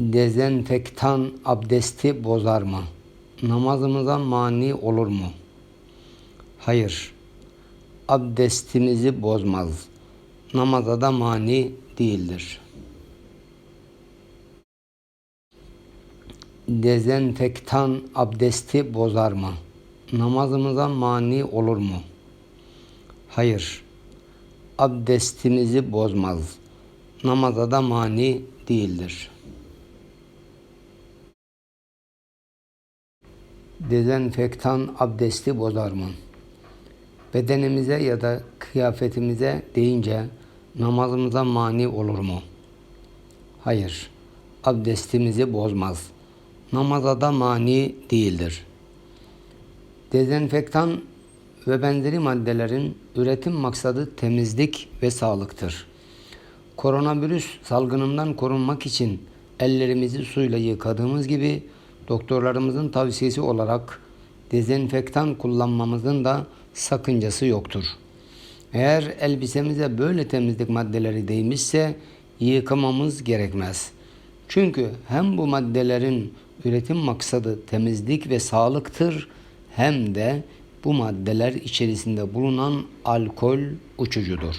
Dezenfektan abdesti bozar mı? Namazımıza mani olur mu? Hayır. Abdestimizi bozmaz. Namaza da mani değildir. Dezenfektan abdesti bozar mı? Namazımıza mani olur mu? Hayır. Abdestimizi bozmaz. Namaza da mani değildir. Dezenfektan abdesti bozar mı? Bedenimize ya da kıyafetimize deyince namazımıza mani olur mu? Hayır. Abdestimizi bozmaz. Namaza da mani değildir. Dezenfektan ve benzeri maddelerin üretim maksadı temizlik ve sağlıktır. Koronavirüs salgınından korunmak için ellerimizi suyla yıkadığımız gibi doktorlarımızın tavsiyesi olarak dezenfektan kullanmamızın da sakıncası yoktur. Eğer elbisemize böyle temizlik maddeleri değmişse yıkamamız gerekmez. Çünkü hem bu maddelerin üretim maksadı temizlik ve sağlıktır hem de bu maddeler içerisinde bulunan alkol uçucudur.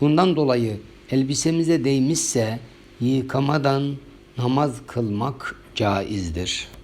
Bundan dolayı elbisemize değmişse yıkamadan namaz kılmak caizdir.''